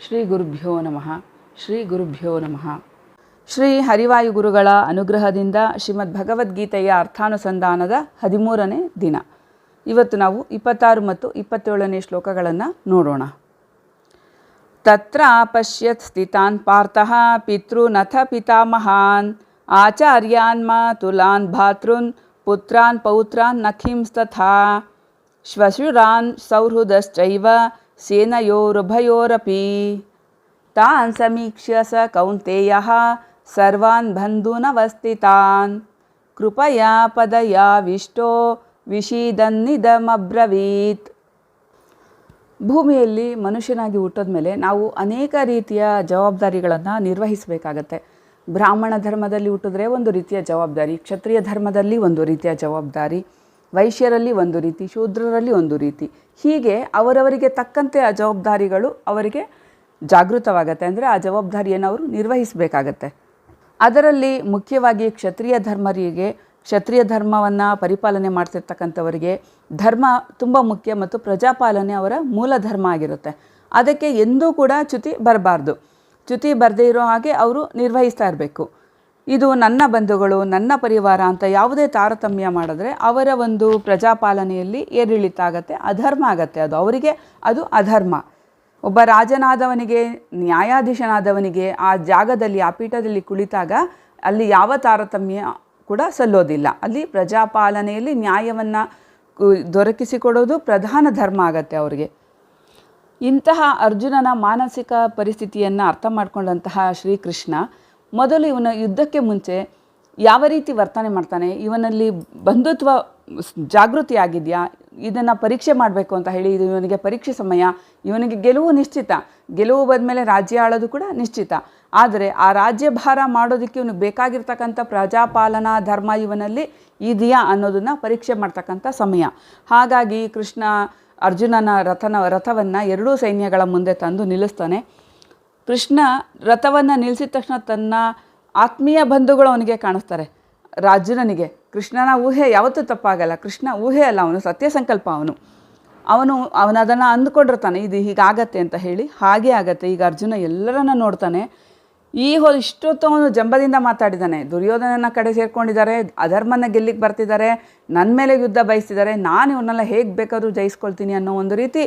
ಶ್ರೀ ಗುರುಭ್ಯೋ ನಮಃ. ಶ್ರೀ ಗುರುಭ್ಯೋ ನಮಃ. ಶ್ರೀ ಹರಿವಾಯು ಗುರುಗಳ ಅನುಗ್ರಹದಿಂದ ಶ್ರೀಮದ್ ಭಗವದ್ಗೀತೆಯ ಅರ್ಥಾನುಸಂಧಾನದ ಹದಿಮೂರನೇ ದಿನ. ಇವತ್ತು ನಾವು ಇಪ್ಪತ್ತಾರು ಮತ್ತು ಇಪ್ಪತ್ತೇಳನೇ ಶ್ಲೋಕಗಳನ್ನು ನೋಡೋಣ. ತತ್ರ ಪಶ್ಯತ್ ಸ್ಥಿತಾನ್ ಪಾರ್ಥಃ ಪಿತೃನಥ ಪಿತಾಮಹಾನ್. ಆಚಾರ್ಯಾನ್ ಮಾತುಲಾನ್ ಭಾತೃನ್, ಪುತ್ರಾನ್ ಪೌತ್ರಾನ್ ನಖಿಂಸ್ತಥಾ. ಶ್ವಶುರಾನ್ ಸೌಹೃದಶ್ಚೈವ ಸೇನಯೋರುಭಯೋರಪಿ ತಾನ್ ಸಮೀಕ್ಷ್ಯ ಸ ಕೌಂತೆಯ ಸರ್ವಾನ್ ಕೃಪಯ ಕೃಪಯಾ ಪದಯಾವಿಷ್ಟೋ ವಿಷೀದನ್ನಿದಮಬ್ರವೀತ್ ಭೂಮಿಯಲ್ಲಿ ಮನುಷ್ಯನಾಗಿ ಹುಟ್ಟದ ಮೇಲೆ ನಾವು ಅನೇಕ ರೀತಿಯ ಜವಾಬ್ದಾರಿಗಳನ್ನು ನಿರ್ವಹಿಸಬೇಕಾಗತ್ತೆ. ಬ್ರಾಹ್ಮಣ ಧರ್ಮದಲ್ಲಿ ಹುಟ್ಟಿದ್ರೆ ಒಂದು ರೀತಿಯ ಜವಾಬ್ದಾರಿ, ಕ್ಷತ್ರಿಯ ಧರ್ಮದಲ್ಲಿ ಒಂದು ರೀತಿಯ ಜವಾಬ್ದಾರಿ. ವೈಶ್ಯರಲ್ಲಿ ಒಂದು ರೀತಿ, ಶೂದ್ರರಲ್ಲಿ ಒಂದು ರೀತಿ. ಹೀಗೆ ಅವರವರಿಗೆ ತಕ್ಕಂತೆ ಆ ಜವಾಬ್ದಾರಿಗಳು ಅವರಿಗೆ ಜಾಗೃತವಾಗತ್ತೆ. ಅಂದರೆ ಆ ಜವಾಬ್ದಾರಿಯನ್ನು ಅವರು ನಿರ್ವಹಿಸಬೇಕಾಗತ್ತೆ. ಅದರಲ್ಲಿ ಮುಖ್ಯವಾಗಿ ಕ್ಷತ್ರಿಯ ಧರ್ಮರಿಗೆ, ಕ್ಷತ್ರಿಯ ಧರ್ಮವನ್ನು ಪರಿಪಾಲನೆ ಮಾಡ್ತಿರ್ತಕ್ಕಂಥವರಿಗೆ ಧರ್ಮ ತುಂಬ ಮುಖ್ಯ ಮತ್ತು ಪ್ರಜಾಪಾಲನೆ ಅವರ ಮೂಲ ಧರ್ಮ ಆಗಿರುತ್ತೆ. ಅದಕ್ಕೆ ಎಂದೂ ಕೂಡ ಚ್ಯುತಿ ಬರಬಾರ್ದು. ಚ್ಯುತಿ ಬರದೇ ಇರೋ ಹಾಗೆ ಅವರು ನಿರ್ವಹಿಸ್ತಾ ಇರಬೇಕು. ಇದು ನನ್ನ ಬಂಧುಗಳು, ನನ್ನ ಪರಿವಾರ ಅಂತ ಯಾವುದೇ ತಾರತಮ್ಯ ಮಾಡಿದ್ರೆ ಅವರ ಒಂದು ಪ್ರಜಾಪಾಲನೆಯಲ್ಲಿ ಏರಿಳಿತ ಆಗತ್ತೆ, ಅಧರ್ಮ ಆಗತ್ತೆ ಅದು. ಅವರಿಗೆ ಅದು ಅಧರ್ಮ. ಒಬ್ಬ ರಾಜನಾದವನಿಗೆ, ನ್ಯಾಯಾಧೀಶನಾದವನಿಗೆ ಆ ಜಾಗದಲ್ಲಿ, ಆ ಪೀಠದಲ್ಲಿ ಕುಳಿತಾಗ ಅಲ್ಲಿ ಯಾವ ತಾರತಮ್ಯ ಕೂಡ ಸಲ್ಲೋದಿಲ್ಲ. ಅಲ್ಲಿ ಪ್ರಜಾಪಾಲನೆಯಲ್ಲಿ ನ್ಯಾಯವನ್ನು ದೊರಕಿಸಿಕೊಡೋದು ಪ್ರಧಾನ ಧರ್ಮ ಆಗತ್ತೆ ಅವರಿಗೆ. ಇಂತಹ ಅರ್ಜುನನ ಮಾನಸಿಕ ಪರಿಸ್ಥಿತಿಯನ್ನು ಅರ್ಥ ಮಾಡಿಕೊಂಡಂತಹ ಶ್ರೀಕೃಷ್ಣ ಮೊದಲು ಇವನ ಯುದ್ಧಕ್ಕೆ ಮುಂಚೆ ಯಾವ ರೀತಿ ವರ್ತನೆ ಮಾಡ್ತಾನೆ, ಇವನಲ್ಲಿ ಬಂಧುತ್ವ ಜಾಗೃತಿ ಆಗಿದೆಯಾ ಇದನ್ನು ಪರೀಕ್ಷೆ ಮಾಡಬೇಕು ಅಂತ ಹೇಳಿ ಇದು ಇವನಿಗೆ ಪರೀಕ್ಷೆ ಸಮಯ, ಇವನಿಗೆ ಗೆಲುವು ನಿಶ್ಚಿತ. ಗೆಲುವು ಬಂದಮೇಲೆ ರಾಜ್ಯ ಆಳೋದು ಕೂಡ ನಿಶ್ಚಿತ. ಆದರೆ ಆ ರಾಜ್ಯಭಾರ ಮಾಡೋದಕ್ಕೆ ಇವನು ಬೇಕಾಗಿರ್ತಕ್ಕಂಥ ಪ್ರಜಾಪಾಲನಾ ಧರ್ಮ ಇವನಲ್ಲಿ ಇದೆಯಾ ಅನ್ನೋದನ್ನು ಪರೀಕ್ಷೆ ಮಾಡ್ತಕ್ಕಂಥ ಸಮಯ. ಹಾಗಾಗಿ ಕೃಷ್ಣ ಅರ್ಜುನನ ರಥನ ರಥವನ್ನು ಎರಡೂ ಸೈನ್ಯಗಳ ಮುಂದೆ ತಂದು ನಿಲ್ಲಿಸ್ತಾನೆ. ಕೃಷ್ಣ ರಥವನ್ನು ನಿಲ್ಲಿಸಿದ ತಕ್ಷಣ ತನ್ನ ಆತ್ಮೀಯ ಬಂಧುಗಳು ಅವನಿಗೆ ಕಾಣಿಸ್ತಾರೆ. ರಾಜುನನಿಗೆ ಕೃಷ್ಣನ ಊಹೆ ಯಾವತ್ತೂ ತಪ್ಪಾಗಲ್ಲ. ಕೃಷ್ಣ ಊಹೆ ಅಲ್ಲ ಅವನು ಸತ್ಯ ಸಂಕಲ್ಪ ಅವನು. ಅವನು, ಅವನದನ್ನು ಅಂದ್ಕೊಂಡಿರ್ತಾನೆ. ಇದು ಹೀಗಾಗತ್ತೆ ಅಂತ ಹೇಳಿ, ಹಾಗೇ ಆಗತ್ತೆ. ಈಗ ಅರ್ಜುನ ಎಲ್ಲರನ್ನ ನೋಡ್ತಾನೆ. ಈ ಹೊ ಇಷ್ಟೊತ್ತು ಅವನು ಜಂಬದಿಂದ ಮಾತಾಡಿದ್ದಾನೆ ದುರ್ಯೋಧನನ ಕಡೆ ಸೇರ್ಕೊಂಡಿದ್ದಾರೆ, ಅಧರ್ಮನ ಗೆಲ್ಲಿಗೆ ಬರ್ತಿದ್ದಾರೆ ನನ್ನ ಮೇಲೆ ಯುದ್ಧ ಬಯಸ್ತಿದ್ದಾರೆ, ನಾನು ಇವನ್ನೆಲ್ಲ ಹೇಗೆ ಬೇಕಾದರೂ ಜಯಿಸ್ಕೊಳ್ತೀನಿ ಅನ್ನೋ ಒಂದು ರೀತಿ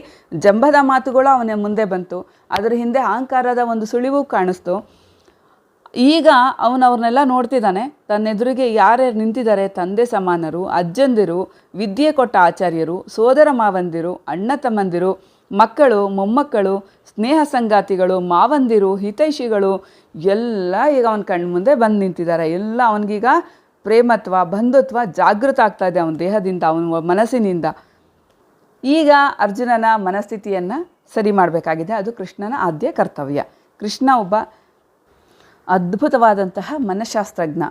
ಜಂಬದ ಮಾತುಗಳು ಅವನ ಮುಂದೆ ಬಂತು. ಅದರ ಹಿಂದೆ ಅಹಂಕಾರದ ಒಂದು ಸುಳಿವು ಕಾಣಿಸ್ತು. ಈಗ ಅವನು ಅವ್ರನ್ನೆಲ್ಲ ನೋಡ್ತಿದ್ದಾನೆ ತನ್ನ ಎದುರಿಗೆ ಯಾರ್ಯಾರು ನಿಂತಿದ್ದಾರೆ, ತಂದೆ ಸಮಾನರು, ಅಜ್ಜಂದಿರು, ವಿದ್ಯೆ ಕೊಟ್ಟ ಆಚಾರ್ಯರು, ಸೋದರ ಮಾವಂದಿರು, ಅಣ್ಣ ತಮ್ಮಂದಿರು ಮಕ್ಕಳು, ಮೊಮ್ಮಕ್ಕಳು, ಸ್ನೇಹ ಸಂಗಾತಿಗಳು, ಮಾವಂದಿರು, ಹಿತೈಷಿಗಳು, ಎಲ್ಲ ಈಗ ಅವನ ಕಣ್ಣು ಮುಂದೆ ಬಂದು ನಿಂತಿದ್ದಾರೆ ಎಲ್ಲ ಅವನಿಗೀಗ ಪ್ರೇಮತ್ವ, ಬಂಧುತ್ವ ಜಾಗೃತ ಆಗ್ತಾ ಇದೆ ಅವನ ದೇಹದಿಂದ, ಅವನ ಮನಸ್ಸಿನಿಂದ. ಈಗ ಅರ್ಜುನನ ಮನಸ್ಥಿತಿಯನ್ನು ಸರಿ ಮಾಡಬೇಕಾಗಿದೆ. ಅದು ಕೃಷ್ಣನ ಆದ್ಯ ಕರ್ತವ್ಯ. ಕೃಷ್ಣ ಒಬ್ಬ ಅದ್ಭುತವಾದಂತಹ ಮನಃಶಾಸ್ತ್ರಜ್ಞ.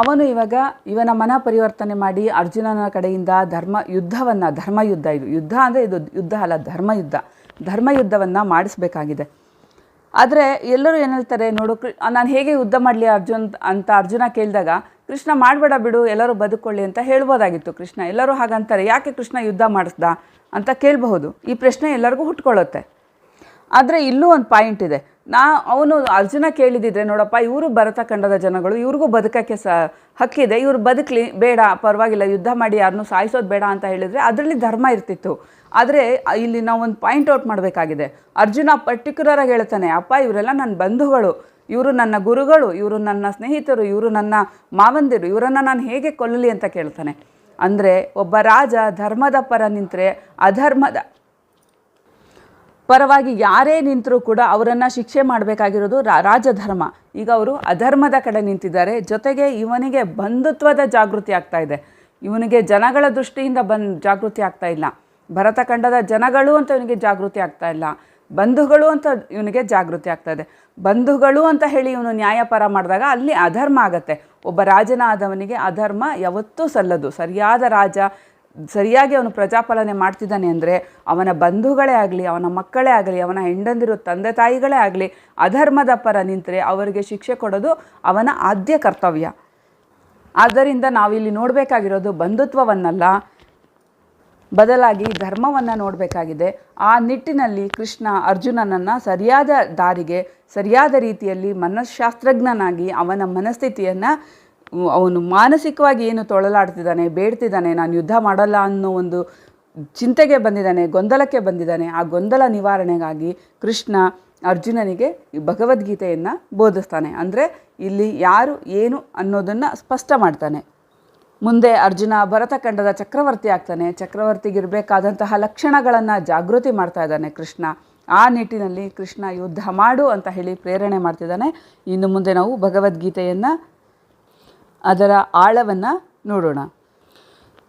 ಅವನು ಇವಾಗ ಇವನ ಮನ ಪರಿವರ್ತನೆ ಮಾಡಿ ಅರ್ಜುನನ ಕಡೆಯಿಂದ ಧರ್ಮ ಯುದ್ಧವನ್ನು, ಧರ್ಮಯುದ್ಧ ಇದು. ಯುದ್ಧ ಅಂದರೆ ಇದು ಯುದ್ಧ ಅಲ್ಲ, ಧರ್ಮಯುದ್ಧ. ಧರ್ಮಯುದ್ಧವನ್ನು ಮಾಡಿಸ್ಬೇಕಾಗಿದೆ. ಆದರೆ ಎಲ್ಲರೂ ಏನು ಹೇಳ್ತಾರೆ, ನೋಡು ನಾನು ಹೇಗೆ ಯುದ್ಧ ಮಾಡಲಿ ಅರ್ಜುನ್ ಅಂತ ಅರ್ಜುನ ಕೇಳಿದಾಗ, ಕೃಷ್ಣ ಮಾಡಬೇಡ ಬಿಡು, ಎಲ್ಲರೂ ಬದುಕೊಳ್ಳಿ ಅಂತ ಹೇಳ್ಬೋದಾಗಿತ್ತು ಕೃಷ್ಣ. ಎಲ್ಲರೂ ಹಾಗಂತಾರೆ, ಯಾಕೆ ಕೃಷ್ಣ ಯುದ್ಧ ಮಾಡಿಸ್ದ ಅಂತ ಕೇಳಬಹುದು. ಈ ಪ್ರಶ್ನೆ ಎಲ್ಲರಿಗೂ ಹುಟ್ಕೊಳ್ಳುತ್ತೆ. ಆದರೆ ಇಲ್ಲೂ ಒಂದು ಪಾಯಿಂಟ್ ಇದೆ. ನಾ, ಅವನು ಅರ್ಜುನ ಕೇಳಿದಿದ್ರೆ, ನೋಡಪ್ಪ, ಇವರು ಭರತ ಖಂಡದ ಜನಗಳು, ಇವ್ರಿಗೂ ಬದುಕಕ್ಕೆ ಸ, ಹಕ್ಕಿದೆ. ಇವರು ಬದುಕಲಿ, ಬೇಡ, ಪರವಾಗಿಲ್ಲ, ಯುದ್ಧ ಮಾಡಿ ಯಾರನ್ನೂ ಸಾಯಿಸೋದು ಬೇಡ ಅಂತ ಹೇಳಿದರೆ ಅದರಲ್ಲಿ ಧರ್ಮ ಇರ್ತಿತ್ತು. ಆದರೆ, ಇಲ್ಲಿ ನಾವು ಒಂದು ಪಾಯಿಂಟ್ ಔಟ್ ಮಾಡಬೇಕಾಗಿದೆ. ಅರ್ಜುನ ಪರ್ಟಿಕ್ಯುಲರಾಗಿ ಹೇಳ್ತಾನೆ, ಅಪ್ಪ, ಇವರೆಲ್ಲ ನನ್ನ ಬಂಧುಗಳು. ಇವರು ನನ್ನ ಗುರುಗಳು, ಇವರು ನನ್ನ ಸ್ನೇಹಿತರು, ಇವರು ನನ್ನ ಮಾವಂದಿರು, ಇವರನ್ನು ನಾನು ಹೇಗೆ ಕೊಲ್ಲಲಿ? ಅಂತ ಕೇಳ್ತಾನೆ. ಅಂದರೆ, ಒಬ್ಬ ರಾಜ ಧರ್ಮದ ಪರ ನಿಂತರೆ, ಅಧರ್ಮದ ಪರವಾಗಿ ಯಾರೇ ನಿಂತರೂ ಕೂಡ ಅವರನ್ನು ಶಿಕ್ಷೆ ಮಾಡಬೇಕಾಗಿರೋದು ರಾಜಧರ್ಮ. ಈಗ ಅವರು ಅಧರ್ಮದ ಕಡೆ ನಿಂತಿದ್ದಾರೆ. ಜೊತೆಗೆ ಇವನಿಗೆ ಬಂಧುತ್ವದ ಜಾಗೃತಿ ಆಗ್ತಾ ಇದೆ. ಇವನಿಗೆ ಜನಗಳ ದೃಷ್ಟಿಯಿಂದ ಬಂದ್, ಜಾಗೃತಿ ಆಗ್ತಾ ಇಲ್ಲ. ಭರತಖಂಡದ ಜನಗಳು ಅಂತ ಇವನಿಗೆ ಜಾಗೃತಿ ಆಗ್ತಾ ಇಲ್ಲ. ಬಂಧುಗಳು ಅಂತ ಇವನಿಗೆ ಜಾಗೃತಿ ಆಗ್ತಾ ಇದೆ. ಬಂಧುಗಳು ಅಂತ ಹೇಳಿ ಇವನು ನ್ಯಾಯಪರ ಮಾಡಿದಾಗ ಅಲ್ಲಿ ಅಧರ್ಮ ಆಗತ್ತೆ. ಒಬ್ಬ ರಾಜನಾದವನಿಗೆ ಅಧರ್ಮ ಯಾವತ್ತೂ ಸಲ್ಲದು. ಸರಿಯಾದ ರಾಜ ಸರಿಯಾಗಿ ಅವನು ಪ್ರಜಾಪಾಲನೆ ಮಾಡ್ತಿದ್ದಾನೆ ಅಂದರೆ ಅವನ ಬಂಧುಗಳೇ ಆಗಲಿ, ಅವನ ಮಕ್ಕಳೇ ಆಗಲಿ, ಅವನ ಹೆಂಡಂದಿರು ತಂದೆ ತಾಯಿಗಳೇ ಆಗಲಿ, ಅಧರ್ಮದ ಪರ ನಿಂತರೆ ಅವರಿಗೆ ಶಿಕ್ಷೆ ಕೊಡೋದು ಅವನ ಆದ್ಯ ಕರ್ತವ್ಯ. ಆದ್ದರಿಂದ ನಾವಿಲ್ಲಿ ನೋಡಬೇಕಾಗಿರೋದು ಬಂಧುತ್ವವನ್ನಲ್ಲ, ಬದಲಾಗಿ ಧರ್ಮವನ್ನು ನೋಡಬೇಕಾಗಿದೆ. ಆ ನಿಟ್ಟಿನಲ್ಲಿ ಕೃಷ್ಣ ಅರ್ಜುನನನ್ನು ಸರಿಯಾದ ದಾರಿಗೆ, ಸರಿಯಾದ ರೀತಿಯಲ್ಲಿ ಮನಃಶಾಸ್ತ್ರಜ್ಞನಾಗಿ ಅವನ ಮನಸ್ಥಿತಿಯನ್ನು ಅವನು ಮಾನಸಿಕವಾಗಿ ಏನು ತೊಳಲಾಡ್ತಿದ್ದಾನೆ, ಬೇಡ್ತಿದ್ದಾನೆ, ನಾನು ಯುದ್ಧ ಮಾಡಲ್ಲ ಅನ್ನೋ ಒಂದು ಚಿಂತೆಗೆ ಬಂದಿದ್ದಾನೆ, ಗೊಂದಲಕ್ಕೆ ಬಂದಿದ್ದಾನೆ, ಆ ಗೊಂದಲ ನಿವಾರಣೆಗಾಗಿ ಕೃಷ್ಣ ಅರ್ಜುನನಿಗೆ ಈ ಭಗವದ್ಗೀತೆಯನ್ನು ಬೋಧಿಸ್ತಾನೆ. ಅಂದರೆ ಇಲ್ಲಿ ಯಾರು ಏನು ಅನ್ನೋದನ್ನು ಸ್ಪಷ್ಟ ಮಾಡ್ತಾನೆ. ಮುಂದೆ ಅರ್ಜುನ ಭರತಖಂಡದ ಚಕ್ರವರ್ತಿ ಆಗ್ತಾನೆ. ಚಕ್ರವರ್ತಿಗಿರಬೇಕಾದಂತಹ ಲಕ್ಷಣಗಳನ್ನು ಜಾಗೃತಿ ಮಾಡ್ತಾ ಇದ್ದಾನೆ ಕೃಷ್ಣ. ಆ ನಿಟ್ಟಿನಲ್ಲಿ ಕೃಷ್ಣ ಯುದ್ಧ ಮಾಡು ಅಂತ ಹೇಳಿ ಪ್ರೇರಣೆ ಮಾಡ್ತಿದ್ದಾನೆ. ಇನ್ನು ಮುಂದೆ ನಾವು ಭಗವದ್ಗೀತೆಯನ್ನು ಅದರ ಆಳವನ್ನು ನೋಡೋಣ.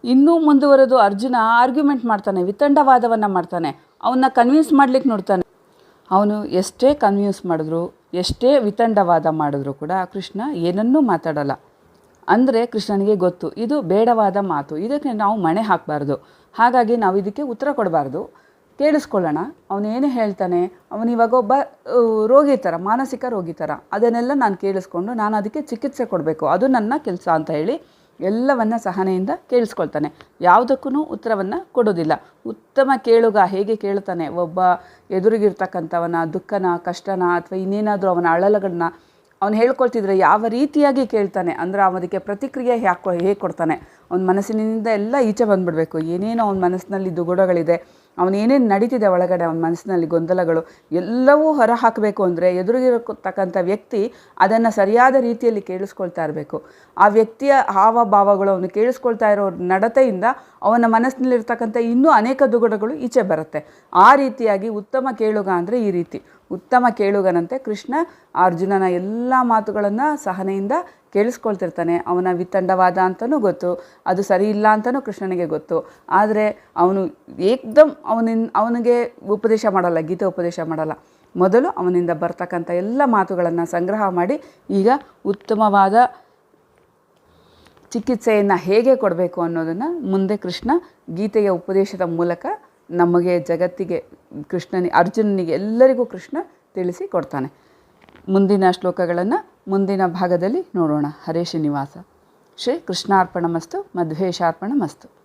ಇನ್ನೂ ಮುಂದುವರೆದು ಅರ್ಜುನ ಆರ್ಗ್ಯುಮೆಂಟ್ ಮಾಡ್ತಾನೆ, ವಿತಂಡವಾದವನ್ನು ಮಾಡ್ತಾನೆ. ಅವನ್ನ ಕನ್ವಿನ್ಸ್ ಮಾಡ್ಲಿಕ್ಕೆ ನೋಡ್ತಾನೆ. ಅವನು ಎಷ್ಟೇ ಕನ್ವಿನ್ಸ್ ಮಾಡಿದ್ರು, ಎಷ್ಟೇ ವಿತಂಡವಾದ ಮಾಡಿದ್ರು ಕೂಡ ಕೃಷ್ಣ ಏನನ್ನೂ ಮಾತಾಡಲ್ಲ. ಅಂದರೆ ಕೃಷ್ಣನಿಗೆ ಗೊತ್ತು, ಇದು ಬೇಡವಾದ ಮಾತು, ಇದಕ್ಕೆ ನಾವು ಮಣೆ ಹಾಕಬಾರ್ದು. ಹಾಗಾಗಿ ನಾವು ಇದಕ್ಕೆ ಉತ್ತರ ಕೊಡಬಾರ್ದು. ಕೇಳಿಸ್ಕೊಳ್ಳೋಣ. ಅವನೇನು ಹೇಳ್ತಾನೆ ಅವನಿವಾಗ ಒಬ್ಬ ರೋಗಿ ಥರ ಮಾನಸಿಕ ರೋಗಿ ಥರ ಅದನ್ನೆಲ್ಲ ನಾನು ಕೇಳಿಸ್ಕೊಂಡು ನಾನು ಅದಕ್ಕೆ ಚಿಕಿತ್ಸೆ ಕೊಡಬೇಕು. ಅದು ನನ್ನ ಕೆಲಸ ಅಂತ ಹೇಳಿ ಎಲ್ಲವನ್ನು ಸಹನೆಯಿಂದ ಕೇಳಿಸ್ಕೊಳ್ತಾನೆ. ಯಾವುದಕ್ಕೂ ಉತ್ತರವನ್ನು ಕೊಡೋದಿಲ್ಲ. ಉತ್ತಮ ಕೇಳುಗ ಹೇಗೆ ಕೇಳ್ತಾನೆ? ಒಬ್ಬ ಎದುರಿಗಿರ್ತಕ್ಕಂಥವನ, ದುಃಖನ, ಕಷ್ಟನ ಅಥವಾ ಇನ್ನೇನಾದರೂ ಅವನ ಅಳಲಗಳನ್ನ ಅವನು ಹೇಳ್ಕೊಳ್ತಿದ್ರೆ ಯಾವ ರೀತಿಯಾಗಿ ಕೇಳ್ತಾನೆ? ಅಂದ್ರೆ ಅವನಿಗೆ ಪ್ರತಿಕ್ರಿಯೆ ಯಾಕೋ ಹೇಗೆ ಕೊಡ್ತಾನೆ? ಅವನ ಮನಸ್ಸಿನಿಂದ ಎಲ್ಲ ಈಚೆ ಬಂದುಬಿಡಬೇಕು. ಏನೇನೋ ಅವನ ಮನಸ್ಸಿನಲ್ಲಿ ದುಗುಡಗಳಿದೆ. ಅವನೇನೇನು ನಡೀತಿದೆ ಒಳಗಡೆ ಅವನ ಮನಸ್ಸಿನಲ್ಲಿ ಗೊಂದಲಗಳು, ಎಲ್ಲವೂ ಹೊರ ಹಾಕಬೇಕು ಅಂದರೆ ಎದುರಿಗಿರತಕ್ಕಂಥ ವ್ಯಕ್ತಿ ಅದನ್ನು ಸರಿಯಾದ ರೀತಿಯಲ್ಲಿ ಕೇಳಿಸ್ಕೊಳ್ತಾ ಇರಬೇಕು. ಆ ವ್ಯಕ್ತಿಯ ಹಾವಭಾವಗಳು ಅವನು ಕೇಳಿಸ್ಕೊಳ್ತಾ ಇರೋ ನಡತೆಯಿಂದ ಅವನ ಮನಸ್ಸಿನಲ್ಲಿರ್ತಕ್ಕಂಥ ಇನ್ನೂ ಅನೇಕ ದುಗುಡಗಳು ಈಚೆ ಬರುತ್ತೆ. ಆ ರೀತಿಯಾಗಿ ಉತ್ತಮ ಕೇಳುಗ ಅಂದರೆ ಈ ರೀತಿ. ಉತ್ತಮ ಕೇಳುಗನಂತೆ ಕೃಷ್ಣ ಅರ್ಜುನನ ಎಲ್ಲ ಮಾತುಗಳನ್ನು ಸಹನೆಯಿಂದ ಕೇಳಿಸ್ಕೊಳ್ತಿರ್ತಾನೆ, ಅವನ ವಿತಂಡವಾದ ಅಂತಲೂ ಗೊತ್ತು, ಅದು ಸರಿ ಇಲ್ಲ ಅಂತಲೂ ಕೃಷ್ಣನಿಗೆ ಗೊತ್ತು. ಆದರೆ ಅವನು ಏಕ್ದಮ್ ಅವನಿನ್, ಅವನಿಗೆ ಉಪದೇಶ ಮಾಡಲ್ಲ, ಗೀತೆ ಉಪದೇಶ ಮಾಡಲ್ಲ. ಮೊದಲು ಅವನಿಂದ ಬರ್ತಕ್ಕಂಥ ಎಲ್ಲ ಮಾತುಗಳನ್ನು ಸಂಗ್ರಹ ಮಾಡಿ, ಈಗ ಉತ್ತಮವಾದ ಚಿಕಿತ್ಸೆಯನ್ನು ಹೇಗೆ ಕೊಡಬೇಕು ಅನ್ನೋದನ್ನು ಮುಂದೆ ಕೃಷ್ಣ ಗೀತೆಯ ಉಪದೇಶದ ಮೂಲಕ ನಮಗೆ ಜಗತ್ತಿಗೆ ಕೃಷ್ಣನಿಗೆ ಅರ್ಜುನನಿಗೆ ಎಲ್ಲರಿಗೂ ಕೃಷ್ಣ ತಿಳಿಸಿ ಕೊಡ್ತಾನೆ. ಮುಂದಿನ ಶ್ಲೋಕಗಳನ್ನು ಮುಂದಿನ ಭಾಗದಲ್ಲಿ ನೋಡೋಣ. ಹರೇ ಶ್ರೀನಿವಾಸ. ಶ್ರೀ ಕೃಷ್ಣಾರ್ಪಣಮಸ್ತು. ಮಧ್ವೇಶಾರ್ಪಣಮಸ್ತು.